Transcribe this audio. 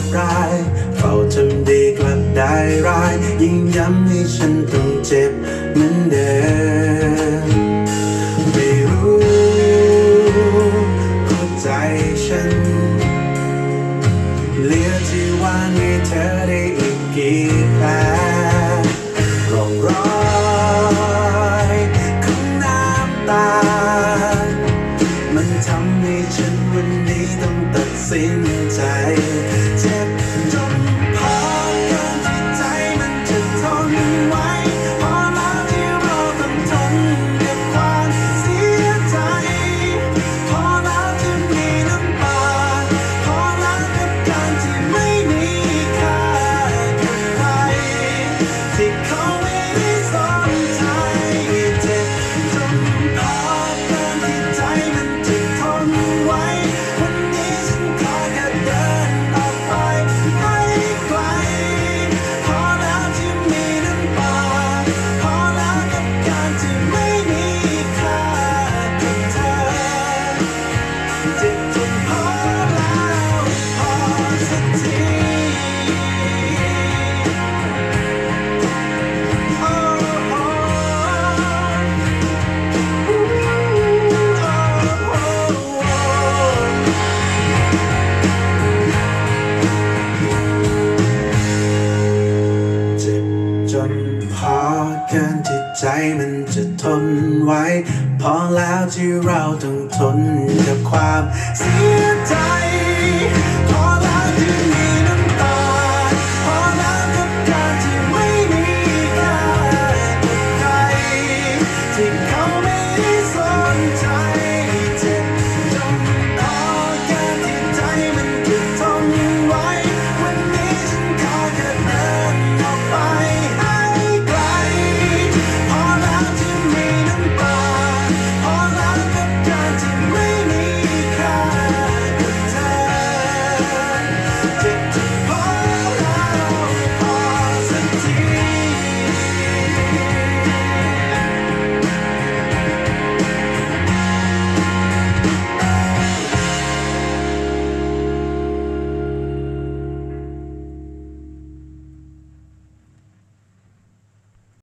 ดร้ายเฝ้าทำดีกลับได้ร้าย ยิ่งย้ำให้ฉันต้องเจ็บเหมือนเดิม ทำให้ฉันวันนี้ต้องตัดสินใจเจ็บ เกินที่ใจมันจะทนไว้ พอแล้วที่เราต้องทนกับความเสียใจ